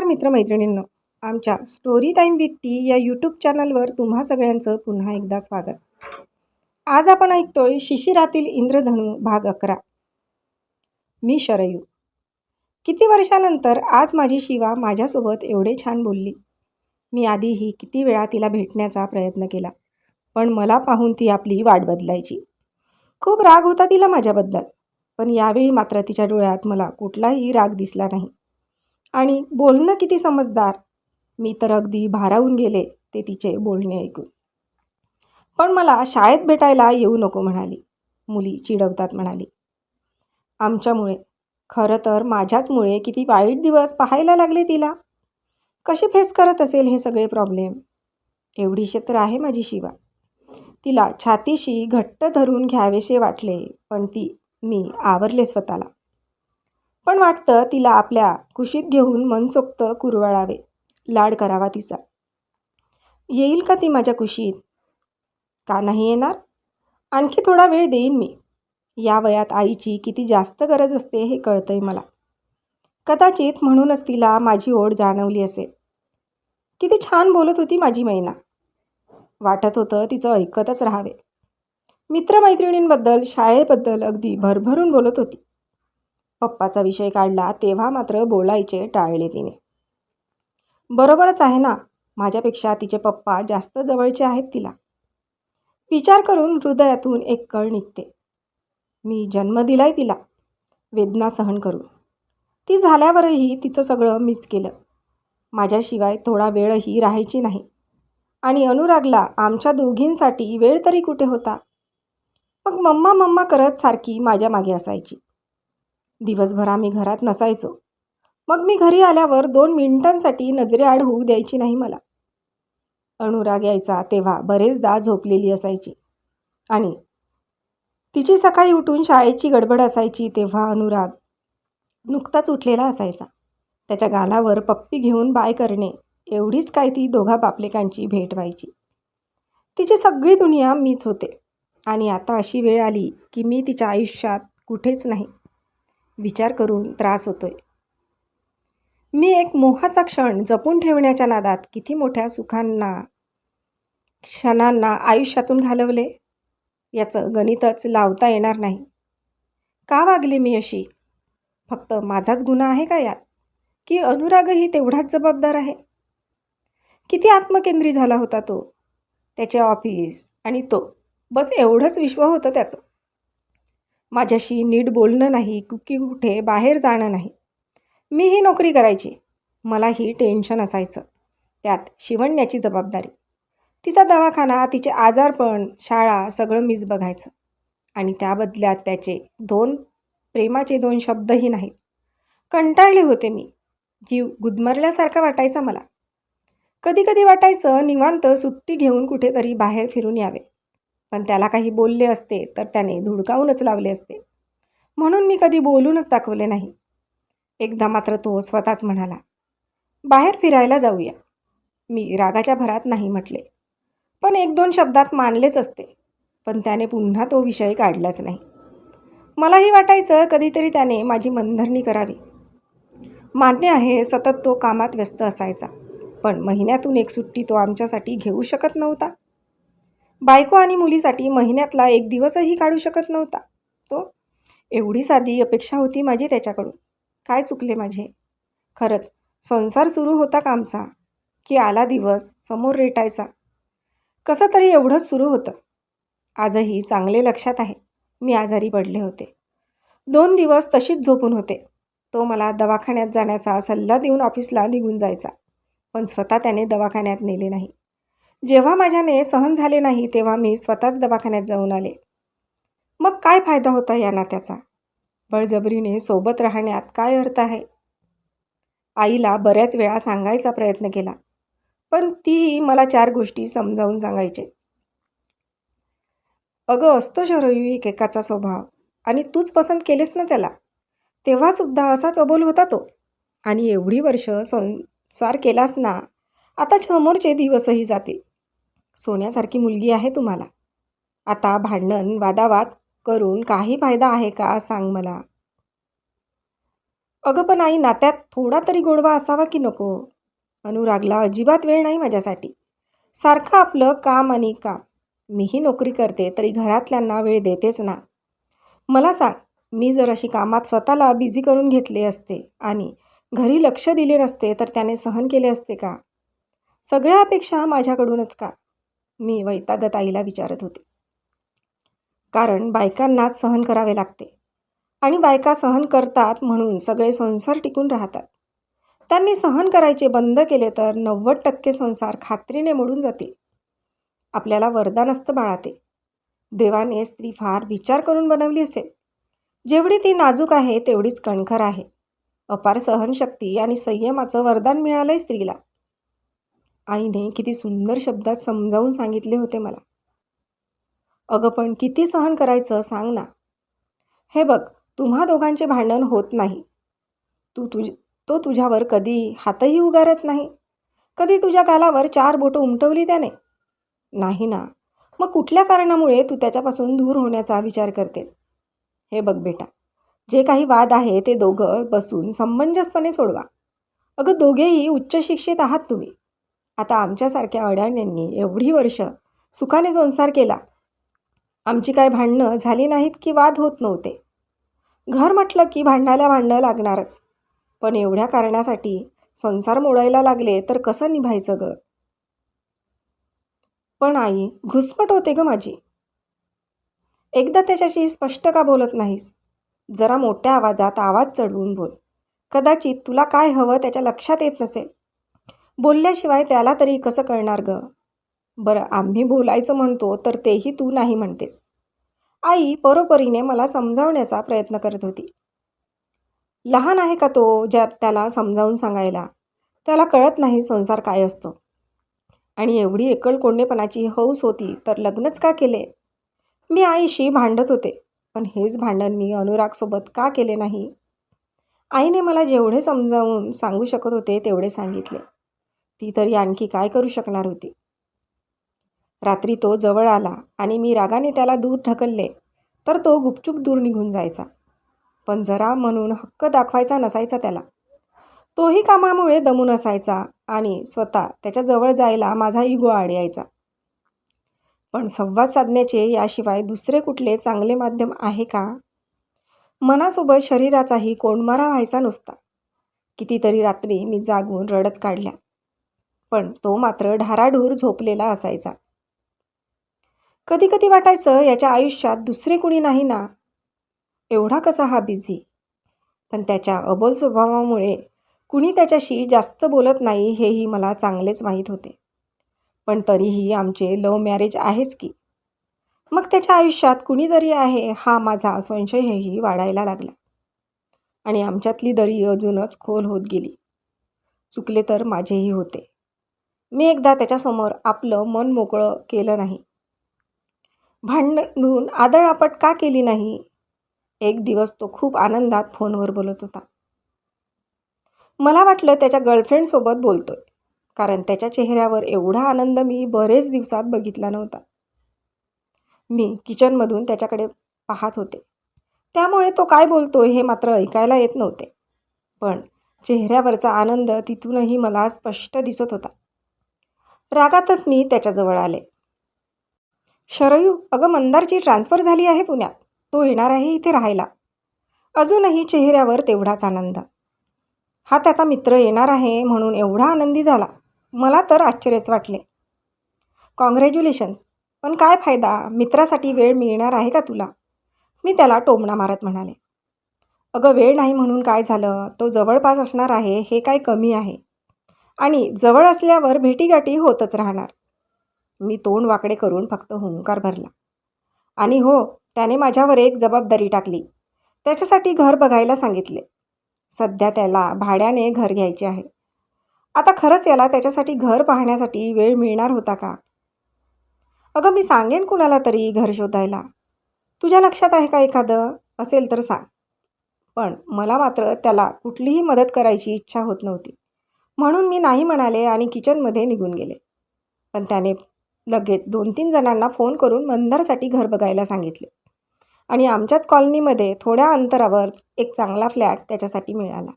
नमस्कार मित्रमैत्रिणींनो. आमच्या स्टोरी टाईम विथ टी या यूट्यूब चॅनलवर तुम्हा सगळ्यांचं पुन्हा एकदा स्वागत. आज आपण ऐकतोय शिशिरातील इंद्रधनू भाग अकरा. मी शरयू. किती वर्षानंतर आज माझी शिवा माझ्यासोबत एवढे छान बोलली. मी आधीही किती वेळा तिला भेटण्याचा प्रयत्न केला पण मला पाहून ती आपली वाट बदलायची. खूप राग होता तिला माझ्याबद्दल पण यावेळी मात्र तिच्या डोळ्यात मला कुठलाही राग दिसला नाही. आणि बोलणं किती समजदार? मी तर अगदी भारावून गेले ते तिचे बोलणे ऐकून. पण मला शाळेत भेटायला येऊ नको म्हणाली. मुली चिडवतात म्हणाली. आमच्यामुळे. खरं तर माझ्याचमुळे किती वाईट दिवस पाहायला लागले तिला. कशी फेस करत असेल हे सगळे प्रॉब्लेम? एवढीशी तर आहे माझी शिवा. तिला छातीशी घट्ट धरून घ्यावेसे वाटले पण ती मी आवरले स्वतःला. पण वाटतं तिला आपल्या कुशीत घेऊन मनसोक्त कुरवाळावे. लाड करावा तिचा. येईल का ती माझ्या कुशीत? का नाही येणार? आणखी थोडा वेळ देईन मी. या वयात आईची किती जास्त गरज असते हे कळतंय मला. कदाचित म्हणूनच तिला माझी ओढ जाणवली असेल. किती छान बोलत होती माझी मैना. वाटत होतं तिचं ऐकतच राहावे. मित्रमैत्रिणींबद्दल शाळेबद्दल अगदी भरभरून बोलत होती. पप्पाचा विषय काढला तेव्हा मात्र बोलायचे टाळले तिने. बरोबरच आहे ना? माझ्यापेक्षा तिचे पप्पा जास्त जवळचे आहेत तिला. विचार करून हृदयातून एक कळ निघते. मी जन्म दिलाय तिला. वेदना सहन करून. ती झाल्यावरही तिचं सगळं मीच केलं. माझ्याशिवाय थोडा वेळही राहायची नाही. आणि अनुरागला आमच्या दोघींसाठी वेळ तरी कुठे होता? मग मम्मा मम्मा करत सारखी माझ्या मागे असायची. दिवसभर आम्ही घरात नसायचो. मग मी घरी आल्यावर दोन मिनिटांसाठी नजरेआड होऊ द्यायची नाही मला. अनुराग यायचा तेव्हा बरेचदा झोपलेली असायची. आणि तिची सकाळी उठून शाळेची गडबड असायची तेव्हा अनुराग नुकताच उठलेला असायचा. त्याच्या गालावर पप्पी घेऊन बाय करणे एवढीच काय ती दोघा बापलेकांची भेट व्हायची. तिची सगळी दुनिया मीच होते. आणि आता अशी वेळ आली की मी तिच्या आयुष्यात कुठेच नाही. विचार करून त्रास होतोय. मी एक मोहाचा क्षण जपून ठेवण्याच्या नादात किती मोठ्या सुखांना क्षणांना आयुष्यातून घालवले याचं गणितच लावता येणार नाही. का वागली मी अशी? फक्त माझाच गुन्हा आहे का यात? की अनुरागही तेवढाच जबाबदार आहे? किती आत्मकेंद्री झाला होता तो? त्याचे ऑफिस आणि तो बस एवढंच विश्व होतं त्याचं. माझ्याशी नीट बोलणं नाही कुकी कुठे बाहेर जाणं नाही. मी ही नोकरी करायची. मलाही टेन्शन असायचं. त्यात शिवण्याची जबाबदारी. तिचा दवाखाना तिचे आजारपण शाळा सगळं मीच बघायचं. आणि त्या बदल्यात त्याचे दोन प्रेमाचे दोन शब्दही नाहीत. कंटाळले होते मी. जीव गुदमरल्यासारखा वाटायचा मला. कधी कधी वाटायचं निवांत सुट्टी घेऊन कुठेतरी बाहेर फिरून यावे. पण त्याला काही बोलले असते तर त्याने धुडकावूनच लावले असते. म्हणून मी कधी बोलूनच दाखवले नाही. एकदा मात्र तो स्वतःच म्हणाला बाहेर फिरायला जाऊया. मी रागाच्या भरात नाही म्हटले. पण एक दोन शब्दात मानलेच असते पण त्याने पुन्हा तो विषय काढलाच नाही. मलाही वाटायचं कधीतरी त्याने माझी मनधरणी करावी. मान्य आहे सतत तो कामात व्यस्त असायचा पण महिन्यातून एक सुट्टी तो आमच्यासाठी घेऊ शकत नव्हता. बायको आणि मुलीसाठी महिन्यातला एक दिवसही काढू शकत नव्हता. तो एवढी साधी अपेक्षा होती माझी त्याच्याकडून. काय चुकले माझे? खरंच संसार सुरू होता कामचा की आला दिवस समोर रेटायचा. कसं तरी एवढंच सुरू होतं. आजही चांगले लक्षात आहे. मी आजारी पडले होते. दोन दिवस तशीच झोपून होते. तो मला दवाखान्यात जाण्याचा सल्ला देऊन ऑफिसला निघून जायचा. पण स्वतः त्याने दवाखान्यात नेले नाही. जेव्हा माझ्याने सहन झाले नाही तेव्हा मी स्वतःच दवाखान्यात जाऊन आले. मग काय फायदा होता या नात्याचा? बळजबरीने सोबत राहण्यात काय अर्थ आहे? आईला बऱ्याच वेळा सांगायचा प्रयत्न केला पण तीही मला चार गोष्टी समजावून सांगायचे. अगं असतो शरयू एकेकाचा स्वभाव आणि तूच पसंत केलेस ना त्याला? तेव्हासुद्धा असाच अबोल होता तो. आणि एवढी वर्ष संसार केलास ना आता समोरचे दिवसही जातील. सोन्यासारखी मुलगी आहे तुम्हाला. आता भांडण वादावाद करून काही फायदा आहे का सांग मला. अगं पण आई नात्यात थोडा तरी गोडवा असावा की नको? अनुरागला अजिबात वेळ नाही माझ्यासाठी. सारखं आपलं काम आणि काम. मीही नोकरी करते तरी घरातल्यांना वेळ देतेच ना. मला सांग मी जर अशी कामात स्वतःला बिझी करून घेतले असते आणि घरी लक्ष दिले नसते तर त्याने सहन केले असते का? सगळ्या अपेक्षा माझ्याकडूनच का? मी वैतागत आईला विचारत होते. कारण बायकांनाच सहन करावे लागते. आणि बायका सहन करतात म्हणून सगळे संसार टिकून राहतात. त्यांनी सहन करायचे बंद केले तर नव्वद टक्के संसार खात्रीने मोडून जातील. आपल्याला वरदान असतं बाळाते. देवाने स्त्री फार विचार करून बनवली असेल. जेवढी ती नाजूक आहे तेवढीच कणखर आहे. अपार सहनशक्ती आणि संयमाचं वरदान मिळालंय स्त्रीला. आईने किती सुंदर शब्दात समजावून सांगितले होते मला. अगं पण किती सहन करायचं सांग ना. हे बघ तुम्हा दोघांचे भांडण होत नाही. तू तुझ तो तुझ्यावर कधी हातही उगारत नाही. कधी तुझ्या गालावर चार बोटं उमटवली त्याने. नाही ना. मग कुठल्या कारणामुळे तू त्याच्यापासून दूर होण्याचा विचार करतेस? हे बघ बेटा जे काही वाद आहे ते दोघं बसून समंजसपणे सोडवा. अगं दोघेही उच्च शिक्षित आहात तुम्ही. आता आमच्यासारख्या अडाण्यांनी एवढी वर्ष सुखाने संसार केला. आमची काय भांडणं झाली नाहीत की वाद होत नव्हते. घर म्हटलं की भांडायला भांडणं लागणारच. पण एवढ्या कारणासाठी संसार मोडायला लागले तर कसं निभायचं ग? पण आई घुसमट होते ग माझी. एकदा त्याच्याशी स्पष्ट का बोलत नाहीस? जरा मोठ्या आवाजात आवाज चढवून बोल. कदाचित तुला काय हवं त्याच्या लक्षात येत नसेल. बोलल्याशिवाय त्याला तरी कसं कळणार ग? बरं आम्ही बोलायचं म्हणतो तर तेही तू नाही म्हणतेस. आई परोपरीने मला समजावण्याचा प्रयत्न करत होती. लहान आहे का तो ज्यात त्याला समजावून सांगायला? त्याला कळत नाही संसार काय असतो. आणि एवढी एकलकोंडेपणाची हौस होती तर लग्नच का केले? मी आईशी भांडत होते पण हेच भांडण मी अनुरागसोबत का केले नाही? आईने मला जेवढे समजावून सांगू शकत होते तेवढे सांगितले. ती तरी आणखी काय करू शकणार होती? रात्री तो जवळ आला आणि मी रागाने त्याला दूर ढकलले तर तो गुपचूप दूर निघून जायचा. पण जरा म्हणून हक्क दाखवायचा नसायचा त्याला. तोही कामामुळे दमून असायचा आणि स्वतः त्याच्याजवळ जायला माझा इगो आड यायचा पण संवाद साधण्याचे याशिवाय दुसरे कुठले चांगले माध्यम आहे का? मनासोबत शरीराचाही कोंडमारा व्हायचा नुसता. कितीतरी रात्री मी जागून रडत काढल्या. पण तो मात्र ढाराढूर झोपलेला असायचा. कधी कधी वाटायचं याच्या आयुष्यात दुसरे कुणी नाही ना? एवढा कसा हा बिझी पण त्याच्या अबोल स्वभावामुळे कुणी त्याच्याशी जास्त बोलत नाही हेही मला चांगलेच माहीत होते. पण तरीही आमचे लव मॅरेज आहेच की. मग त्याच्या आयुष्यात कुणीतरी आहे हा माझा संशयही वाढायला लागला. आणि आमच्यातली दरी अजूनच खोल होत गेली. चुकले तर माझेही होते. मी एकदा त्याच्यासमोर आपलं मन मोकळं केलं नाही. भांडून आदळआपट का केली नाही? एक दिवस तो खूप आनंदात फोनवर बोलत होता. मला वाटलं त्याच्या गर्लफ्रेंडसोबत बोलतोय कारण त्याच्या चेहऱ्यावर एवढा आनंद मी बरेच दिवसात बघितला नव्हता. मी किचनमधून त्याच्याकडे पाहत होते. त्यामुळे तो काय बोलतोय हे मात्र ऐकायला येत नव्हते. पण चेहऱ्यावरचा आनंद तिथूनही मला स्पष्ट दिसत होता. रागातच मी त्याच्याजवळ आले. शरयू अगं मंदारची ट्रान्सफर झाली आहे पुण्यात. तो येणार आहे इथे राहायला. अजूनही चेहऱ्यावर तेवढाच आनंद. हा त्याचा मित्र येणार आहे म्हणून एवढा आनंदी झाला. मला तर आश्चर्यच वाटले. कॉंग्रॅच्युलेशन्स पण काय फायदा? मित्रासाठी वेळ मिळणार आहे का तुला? मी त्याला टोमणा मारत म्हणाले. अगं वेळ नाही म्हणून काय झालं? तो जवळपास असणार आहे हे काय कमी आहे? आणि जवळ असल्यावर भेटीगाठी होतच राहणार. मी तोंड वाकडे करून फक्त हुंकार भरला. आणि हो त्याने माझ्यावर एक जबाबदारी टाकली. त्याच्यासाठी घर बघायला सांगितले. सध्या त्याला भाड्याने घर घ्यायचे आहे. आता खरंच याला त्याच्यासाठी घर पाहण्यासाठी वेळ मिळणार होता का? अगं मी सांगेन कुणाला तरी घर शोधायला. तुझ्या लक्षात आहे का एखादं? असेल तर सांग. पण मला मात्र त्याला कुठलीही मदत करायची इच्छा होत नव्हती. म्हणून मी नाही म्हणाले आणि किचनमध्ये निघून गेले. पण त्याने लगेच दोन तीन जणांना फोन करून मंदारसाठी घर बघायला सांगितले. आणि आमच्याच कॉलनीमध्ये थोड्या अंतरावर एक चांगला फ्लॅट त्याच्यासाठी मिळाला.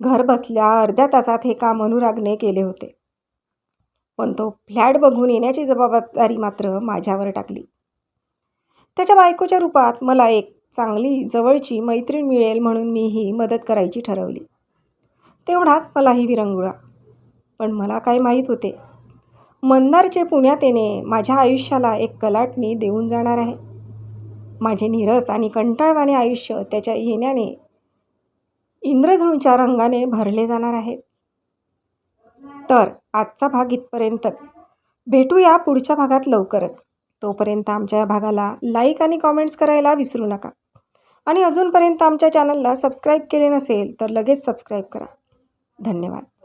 घर बसल्या अर्ध्या तासात हे काम अनुरागने केले होते. पण तो फ्लॅट बघून येण्याची जबाबदारी मात्र माझ्यावर टाकली. त्याच्या बायकोच्या रूपात मला एक चांगली जवळची मैत्रीण मिळेल म्हणून मी ही मदत करायची ठरवली. तेवढाच मलाही विरंगुळा. पण मला काय माहीत होते. मंदारचे पुण्यात येणे माझ्या आयुष्याला एक कलाटणी देऊन जाणार आहे. माझे निरस आणि कंटाळवाणे आयुष्य त्याच्या येण्याने इंद्रधनुच्या रंगाने भरले जाणार आहेत तर आजचा भाग इथपर्यंतच. भेटूया पुढच्या भागात लवकरच. तोपर्यंत आमच्या या भागाला लाईक आणि कॉमेंट्स करायला विसरू नका. आणि अजूनपर्यंत आमच्या चॅनलला सबस्क्राईब केले नसेल तर लगेच सबस्क्राईब करा. धन्यवाद.